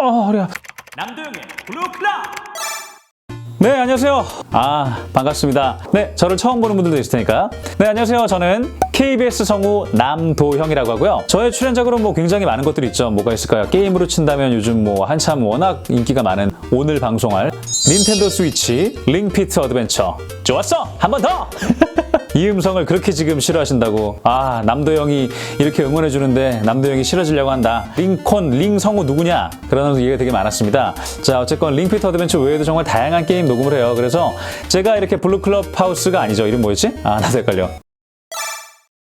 어, 허리야. 남도영의 블루클럽 네, 안녕하세요. 아, 반갑습니다. 네, 저를 처음 보는 분들도 있을 테니까. 네, 안녕하세요. 저는 KBS 성우 남도형이라고 하고요. 저의 출연작으로 뭐 굉장히 많은 것들이 있죠. 뭐가 있을까요? 게임으로 친다면 요즘 뭐 한참 워낙 인기가 많은 오늘 방송할 닌텐도 스위치 링피트 어드벤처. 좋았어! 한 번 더! 이 음성을 그렇게 지금 싫어하신다고. 아, 남도영이 이렇게 응원해주는데 남도영이 싫어지려고 한다. 링콘, 링성우 누구냐? 그런 얘기가 되게 많았습니다. 자, 어쨌건 링피트 어드벤처 외에도 정말 다양한 게임 녹음을 해요. 그래서 제가 이렇게 블루클럽 하우스가 아니죠. 이름 뭐였지? 아, 나도 헷갈려.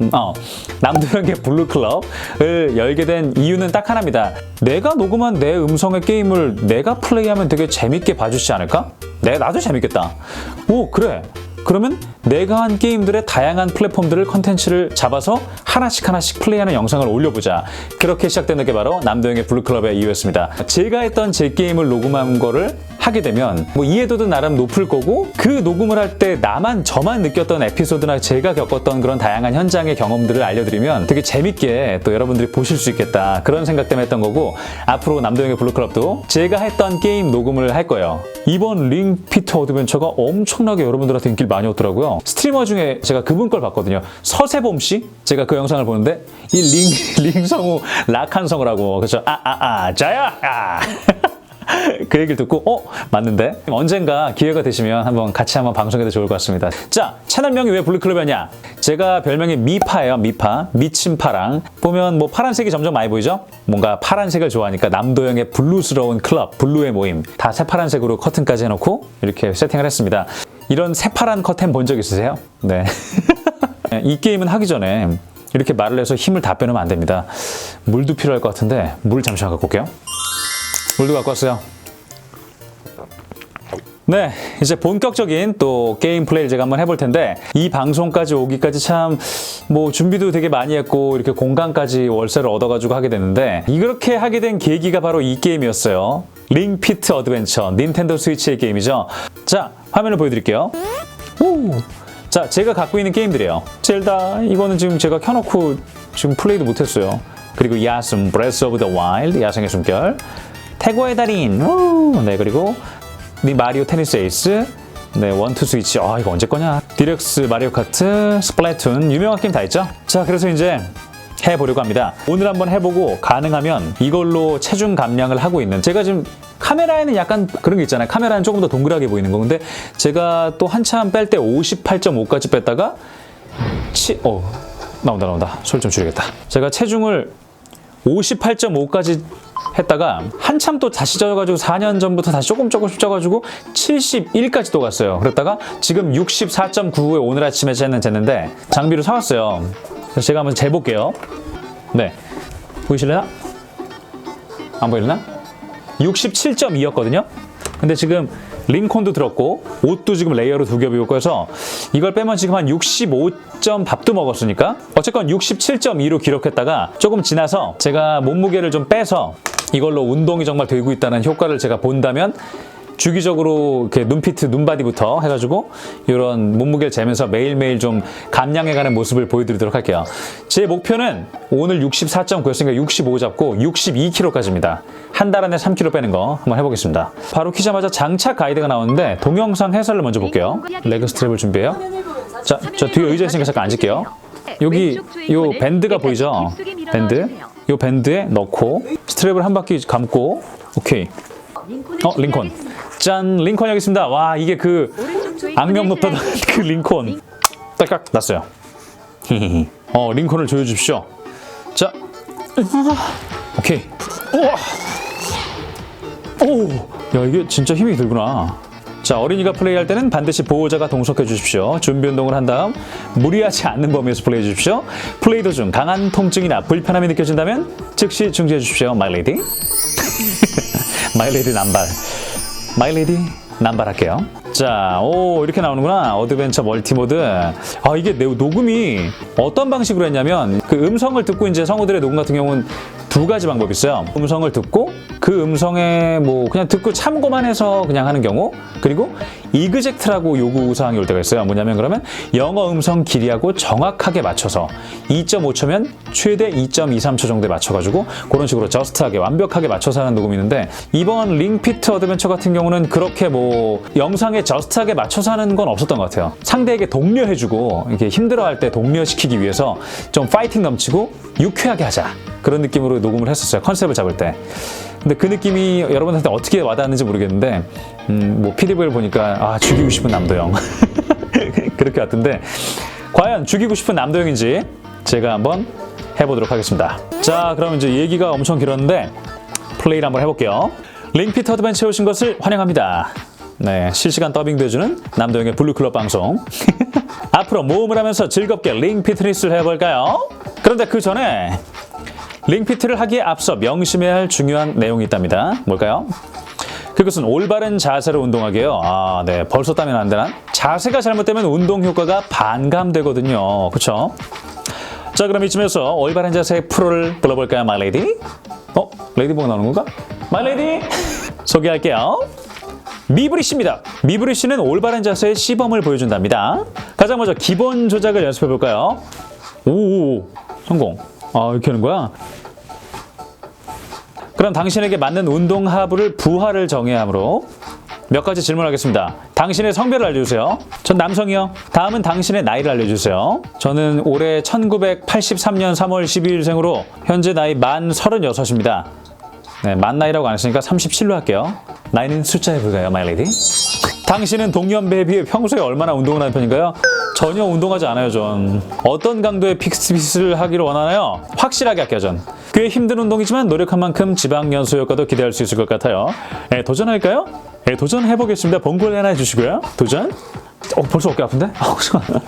음, 어, 남도영의 블루클럽을 열게 된 이유는 딱 하나입니다. 내가 녹음한 내 음성의 게임을 내가 플레이하면 되게 재밌게 봐주지 않을까? 내 나도 재밌겠다. 오 그래. 그러면 내가 한 게임들의 다양한 플랫폼들을 컨텐츠를 잡아서 하나씩 하나씩 플레이하는 영상을 올려보자. 그렇게 시작되는 게 바로 남도영의 블루클럽의 이유였습니다. 제가 했던 제 게임을 녹음한 거를 하게 되면 뭐 이해도도 나름 높을 거고 그 녹음을 할 때 나만 저만 느꼈던 에피소드나 제가 겪었던 그런 다양한 현장의 경험들을 알려드리면 되게 재밌게 또 여러분들이 보실 수 있겠다. 그런 생각 때문에 했던 거고 앞으로 남도영의 블루클럽도 제가 했던 게임 녹음을 할 거예요. 이번 링 피트 어드벤처가 엄청나게 여러분들한테 인기를 많이 얻더라고요. 스트리머 중에 제가 그분 걸 봤거든요. 서세범 씨? 제가 그 영상을 보는데 이 링 링 성우 락한 성우라고. 그래서 아아 아 자야! 아 그 얘기를 듣고 어 맞는데 언젠가 기회가 되시면 한번 같이 한번 방송해도 좋을 것 같습니다. 자 채널명이 왜 블루클럽이냐? 제가 별명이 미파예요. 미파 미친 파랑 보면 뭐 파란색이 점점 많이 보이죠? 뭔가 파란색을 좋아하니까 남도영의 블루스러운 클럽 블루의 모임 다 새파란색으로 커튼까지 해놓고 이렇게 세팅을 했습니다. 이런 새파란 커튼 본 적 있으세요? 네. 이 게임은 하기 전에 이렇게 말을 해서 힘을 다 빼놓으면 안 됩니다. 물도 필요할 것 같은데 물 잠시만 갖고 올게요. 물도 갖고 왔어요. 네, 이제 본격적인 또 게임 플레이를 제가 한번 해볼 텐데 이 방송까지 오기까지 참 뭐 준비도 되게 많이 했고 이렇게 공간까지 월세를 얻어가지고 하게 됐는데 이렇게 하게 된 계기가 바로 이 게임이었어요. 링피트 어드벤처 닌텐도 스위치의 게임이죠. 자, 화면을 보여드릴게요. 오, 자, 제가 갖고 있는 게임들이에요. 젤다 이거는 지금 제가 켜놓고 지금 플레이도 못했어요. 그리고 야숨, 브레스 오브 더 와일드, 야생의 숨결, 태고의 달인, 우, 네 그리고 니 마리오 테니스 에이스, 네 원투 스위치, 아 이거 언제 거냐? 디럭스 마리오 카트, 스플래툰 유명한 게임 다 있죠? 자, 그래서 이제 해보려고 합니다. 오늘 한번 해보고 가능하면 이걸로 체중 감량을 하고 있는 제가 지금 카메라에는 약간 그런 게 있잖아요. 카메라는 조금 더 동그랗게 보이는 거. 근데 제가 또 한참 뺄 때 58.5까지 뺐다가 치, 어, 나온다, 나온다. 소리 좀 줄이겠다. 제가 체중을 58.5까지 했다가 한참 또 다시 쪄가지고 4년 전부터 다시 조금 조금씩 쪄가지고 71까지 또 갔어요. 그랬다가 지금 64.9에 오늘 아침에 재는 쟀는데 장비를 사왔어요. 그래서 제가 한번 재볼게요. 네. 보이실래나? 안 보이려나? 67.2였거든요. 근데 지금 링콘도 들었고 옷도 지금 레이어로 두 겹 입고 해서 이걸 빼면 지금 한 65점 밥도 먹었으니까 어쨌건 67.2로 기록했다가 조금 지나서 제가 몸무게를 좀 빼서 이걸로 운동이 정말 되고 있다는 효과를 제가 본다면 주기적으로 이렇게 눈피트, 눈바디부터 해가지고 이런 몸무게를 재면서 매일매일 좀 감량해가는 모습을 보여드리도록 할게요. 제 목표는 오늘 64.9였으니까 65 잡고 62kg까지입니다. 한 달 안에 3kg 빼는 거 한번 해보겠습니다. 바로 키자마자 장착 가이드가 나오는데 동영상 해설을 먼저 볼게요. 레그 스트랩을 준비해요. 자, 저 뒤에 의자 있으니까 잠깐 앉을게요. 여기 요 밴드가 보이죠? 밴드. 요 밴드에 넣고 스트랩을 한 바퀴 감고 오케이. 어, 링콘. 짠, 링콘 여기 있습니다. 와, 이게 그 악명 높던 그 링콘. 딱딱 났어요. 히히히. 어, 링콘을 조여주십시오. 자, 오케이. 우와. 오, 야 이게 진짜 힘이 들구나. 자, 어린이가 플레이할 때는 반드시 보호자가 동석해 주십시오. 준비 운동을 한 다음 무리하지 않는 범위에서 플레이해 주십시오. 플레이 도중 강한 통증이나 불편함이 느껴진다면 즉시 중지해 주십시오. 마이 레이디 남발. 레이디 남발할게요. 자, 오 이렇게 나오는구나. 어드벤처 멀티모드. 아 이게 내 녹음이 어떤 방식으로 했냐면 그 음성을 듣고 이제 성우들의 녹음 같은 경우는 두 가지 방법이 있어요. 음성을 듣고 그 음성에 뭐 그냥 듣고 참고만 해서 그냥 하는 경우 그리고 이그젝트라고 요구 사항이 올 때가 있어요. 뭐냐면 그러면 영어 음성 길이하고 정확하게 맞춰서 2.5초면 최대 2.23초 정도에 맞춰가지고 그런 식으로 저스트하게 완벽하게 맞춰서 하는 녹음이 있는데 이번 링피트 어드벤처 같은 경우는 그렇게 뭐 영상에 저스트하게 맞춰서 하는 건 없었던 것 같아요. 상대에게 독려해주고 이렇게 힘들어할 때 독려시키기 위해서 좀 파이팅 넘치고 유쾌하게 하자 그런 느낌으로 녹음을 했었어요. 컨셉을 잡을 때. 근데 그 느낌이 여러분한테 어떻게 와닿았는지 모르겠는데 음, 뭐 피드백을 보니까 아 죽이고 싶은 남도영 그렇게 왔던데 과연 죽이고 싶은 남도영인지 제가 한번 해보도록 하겠습니다. 자 그럼 이제 얘기가 엄청 길었는데 플레이를 한번 해볼게요. 링피트 어드벤처에 오신 것을 환영합니다. 네, 실시간 더빙도 해주는 남도영의 블루클럽 방송. 앞으로 모험을 하면서 즐겁게 링 피트니스를 해볼까요? 그런데 그 전에 링피트를 하기에 앞서 명심해야 할 중요한 내용이 있답니다. 뭘까요? 그것은 올바른 자세로 운동하게요. 아, 네. 벌써 땀이 난다나? 자세가 잘못되면 운동 효과가 반감되거든요. 그쵸? 자, 그럼 이쯤에서 올바른 자세의 프로를 불러볼까요, 마이 레이디? 어? 레이디보가 나오는 건가? 마이 레이디! 소개할게요. 미브리 씨입니다. 미브리 씨는 올바른 자세의 시범을 보여준답니다. 가장 먼저 기본 조작을 연습해 볼까요? 오, 성공. 아, 이렇게 하는 거야? 그럼 당신에게 맞는 운동 하부를 부하를 정해야 하므로 몇 가지 질문하겠습니다. 당신의 성별을 알려주세요. 전 남성이요. 다음은 당신의 나이를 알려주세요. 저는 올해 1983년 3월 12일생으로 현재 나이 만 36입니다. 네, 만 나이라고 안 했으니까 37로 할게요. 나이는 숫자에 불과해요, 마이 레이디. 당신은 동년배에 비해 평소에 얼마나 운동을 하는 편인가요? 전혀 운동하지 않아요, 전. 어떤 강도의 픽스핏을 하기를 원하나요? 확실하게 할게요, 전. 꽤 힘든 운동이지만 노력한 만큼 지방 연소 효과도 기대할 수 있을 것 같아요. 에, 도전할까요? 에, 도전해보겠습니다. 번골 하나 해주시고요. 도전? 어, 벌써 어깨 아픈데? 어, 잠깐만.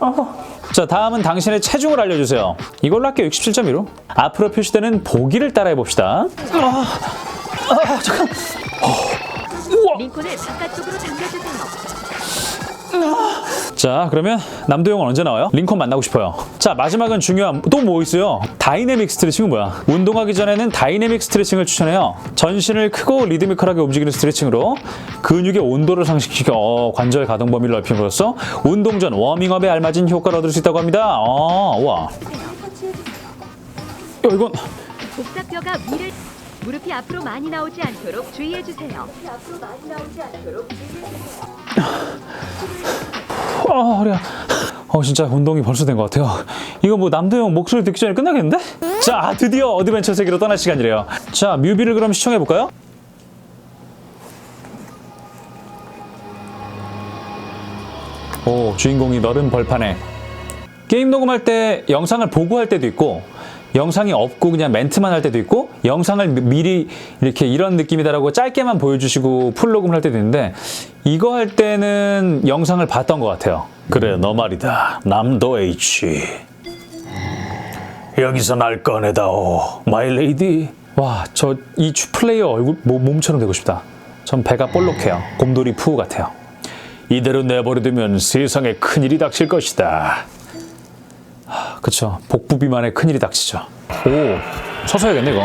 어. 자, 다음은 당신의 체중을 알려주세요. 이걸로 할게요, 67.15. 앞으로 표시되는 보기를 따라해 봅시다. 링콘을 바깥쪽으로 당겨주세요. 자 그러면 남도영은 언제 나와요? 링컨 만나고 싶어요 자 마지막은 중요한 또 뭐 있어요? 다이내믹 스트레칭은 뭐야? 운동하기 전에는 다이내믹 스트레칭을 추천해요 전신을 크고 리드미컬하게 움직이는 스트레칭으로 근육의 온도를 상승시켜 어, 관절 가동 범위를 넓힘으로써 운동 전 워밍업에 알맞은 효과를 얻을 수 있다고 합니다 어, 와 야, 이건 복사뼈가 위를 무릎이 앞으로 많이 나오지 않도록 주의해 주세요. 어, 허리야. 어, 진짜 운동이 벌써 된 것 같아요. 이거 뭐 남도형 목소리 듣기 전에 끝나겠는데? 자, 드디어 어드벤처 세계로 떠날 시간이래요. 자, 뮤비를 그럼 시청해 볼까요? 오, 주인공이 너른 벌판에 게임 녹음할 때 영상을 보고 할 때도 있고 영상이 없고 그냥 멘트만 할 때도 있고 영상을 미- 미리 이렇게 이런 느낌이다라고 짧게만 보여주시고 풀 녹음을 할 때도 있는데 이거 할 때는 영상을 봤던 것 같아요. 그래 너 말이다 남도 H 여기서 날 꺼내다오 마이 레이디 와 저 이 플레이어 얼굴 뭐, 몸처럼 되고 싶다. 전 배가 볼록해요. 곰돌이 푸우 같아요. 이대로 내버려두면 세상에 큰일이 닥칠 것이다. 그쵸. 복부 비만에 큰일이 닥치죠. 오, 서서 해야겠네, 이거.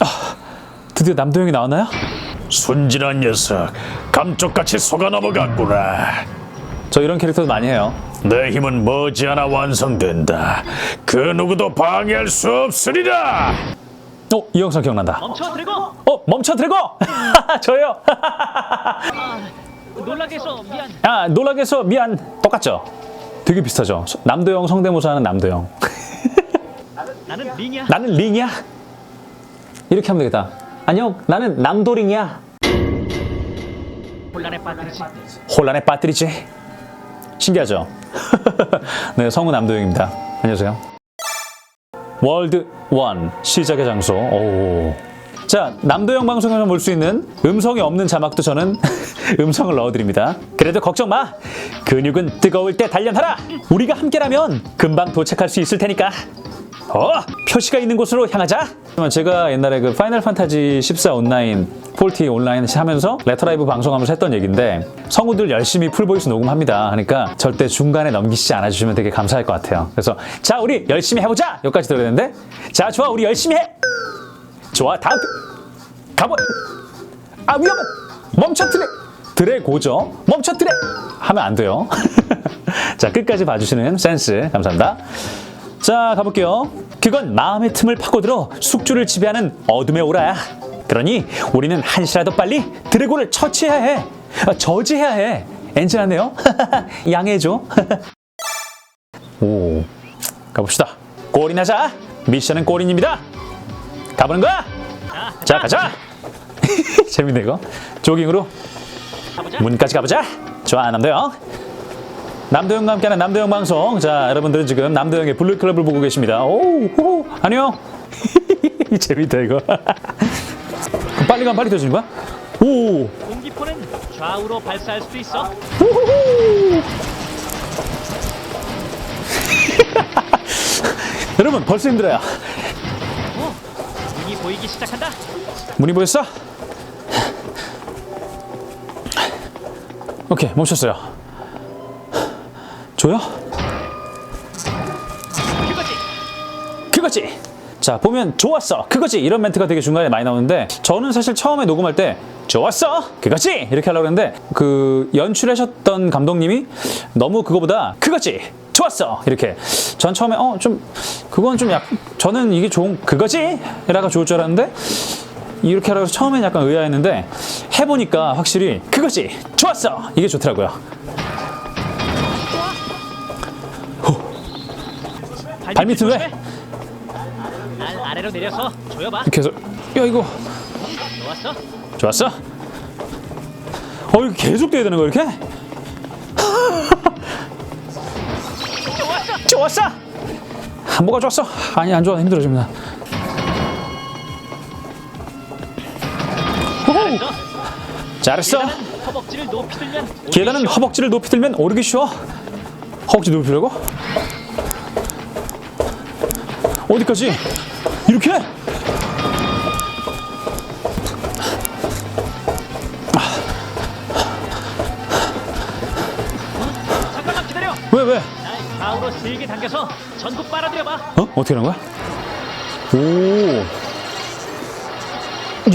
아, 드디어 남도형이 나왔나요? 순진한 녀석 감쪽같이 속아 넘어갔구나 저 이런 캐릭터도 많이 해요. 내 힘은 머지않아 완성된다 그 누구도 방해할 수 없으리라 어, 이 영상 기억난다. 멈춰 드래고 어, 멈춰 드래고! 저요! 놀라게 해서 미안 아, 놀라게 해서 미안. 똑같죠? 되게 비슷하죠? 남도형 성대모사 하는 남도형. 나는 링이야 나는 링이야? 이렇게 하면 되겠다. 안녕, 나는 남도링이야. 혼란에 빠뜨리지 혼란에 빠뜨리지. 신기하죠? 네, 성우 남도영입니다. 안녕하세요. 월드 원 시작의 장소. 오. 자, 남도영 방송에서 볼 수 있는 음성이 없는 자막도 저는 음성을 넣어드립니다. 그래도 걱정 마. 근육은 뜨거울 때 단련하라. 우리가 함께라면 금방 도착할 수 있을 테니까. 어, 표시가 있는 곳으로 향하자. 제가 옛날에 그 파이널 판타지 14 온라인, 폴티 온라인 하면서 레터라이브 방송하면서 했던 얘기인데 성우들 열심히 풀보이스 녹음합니다. 그러니까 절대 중간에 넘기시지 않아주시면 되게 감사할 것 같아요. 그래서 자 우리 열심히 해보자 여기까지 들어야 되는데 자 좋아 우리 열심히 해. 좋아 다음 가보. 아 위험해. 멈춰 트랙. 드래고죠. 멈춰 트랙. 하면 안 돼요. 자 끝까지 봐주시는 센스 감사합니다. 자 가볼게요. 그건 마음의 틈을 파고들어 숙주를 지배하는 어둠의 오라야. 그러니 우리는 한시라도 빨리 드래곤을 처치해야 해. 아, 저지해야 해. 엔진하네요. 양해해줘. 오 가봅시다. 골인하자. 미션은 골인입니다. 가보는 거야. 자 가자. 재밌네 이거. 조깅으로. 문까지 가보자. 좋아 남도영. 남도영과 함께하는 남도영 방송. 자 여러분들은 지금 남도영의 블루클럽을 보고 계십니다. 오, 오 안녕. 재밌다 이거. 빨리 가면 빨리 터지는 거야? 오, 공기포는 좌우로 발사할 수도 있어. 여러분 벌써 힘들어요. 보이기 시작한다. 문이 보였어? 오케이 멈췄어요. 줘요? 그거지. 그거지. 자 보면 좋았어 그거지 이런 멘트가 되게 중간에 많이 나오는데 저는 사실 처음에 녹음할 때 좋았어 그거지 이렇게 하려고 했는데 그 연출하셨던 감독님이 너무 그거보다 그거지 좋았어 이렇게 전 처음에 어 좀 그건 좀 약 저는 이게 좋은 그거지 이라가 좋을 줄 알았는데 이렇게 하라고 해서 처음엔 약간 의아했는데 해보니까 확실히 그거지 좋았어 이게 좋더라고요 발밑은 왜? 날 아래로 내려서 조여봐. 이렇게 해서 야 이거 좋았어. 좋았어? 어 이거 계속 돼야 되는 거야 이렇게? 좋았어. 좋았어? 아, 뭐가 좋았어? 아니 안 좋아 힘들어집니다 호호, 잘했어. 잘했어 계단은 허벅지를 높이 들면 오르기 쉬워. 높이 허벅지 높이 들라고? 어디까지? 이렇게? 잠깐만 기다려. 왜 왜? 날 좌우로 세게 당겨서 전국 빨아들여봐. 어? 어떻게 하는 거야? 오.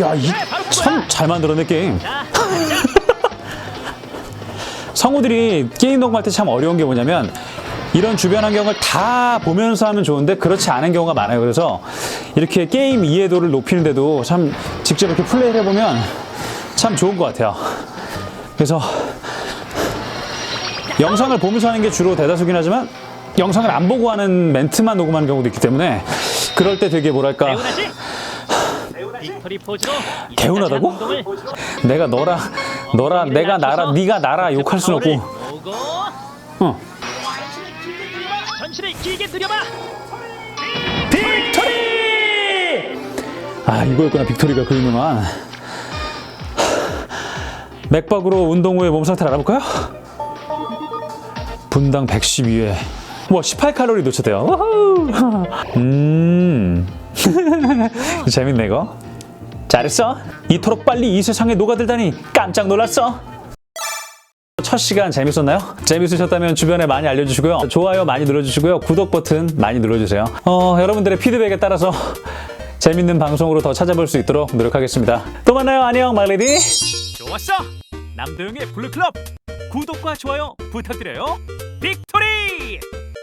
야, 이참잘 만들었네 게임. 자, 성우들이 게임 녹음할 때 참 어려운 게 뭐냐면 이런 주변 환경을 다 보면서 하면 좋은데 그렇지 않은 경우가 많아요. 그래서 이렇게 게임 이해도를 높이는데도 참 직접 이렇게 플레이를 해보면 참 좋은 것 같아요. 그래서 영상을 보면서 하는 게 주로 대다수긴 하지만 영상을 안 보고 하는 멘트만 녹음하는 경우도 있기 때문에 그럴 때 되게 뭐랄까 개운하다고? 내가 너라 너라 내가 나라 네가 나라 욕할 순 없고 어. 빅토리! 아 이거였구나 빅토리가 그 유명한 맥박으로 운동 후에 몸 상태를 알아볼까요? 분당 112회 뭐 18칼로리 노출돼요 우후. 음 재밌네 이거 잘했어 이토록 빨리 이 세상에 녹아들다니 깜짝 놀랐어 첫 시간 재밌었나요? 재밌으셨다면 주변에 많이 알려주시고요. 좋아요 많이 눌러주시고요. 구독 버튼 많이 눌러주세요. 어, 여러분들의 피드백에 따라서 재밌는 방송으로 더 찾아볼 수 있도록 노력하겠습니다. 또 만나요. 안녕, 말레디. 좋았어. 남도영의 블루클럽 구독과 좋아요 부탁드려요. 빅토리!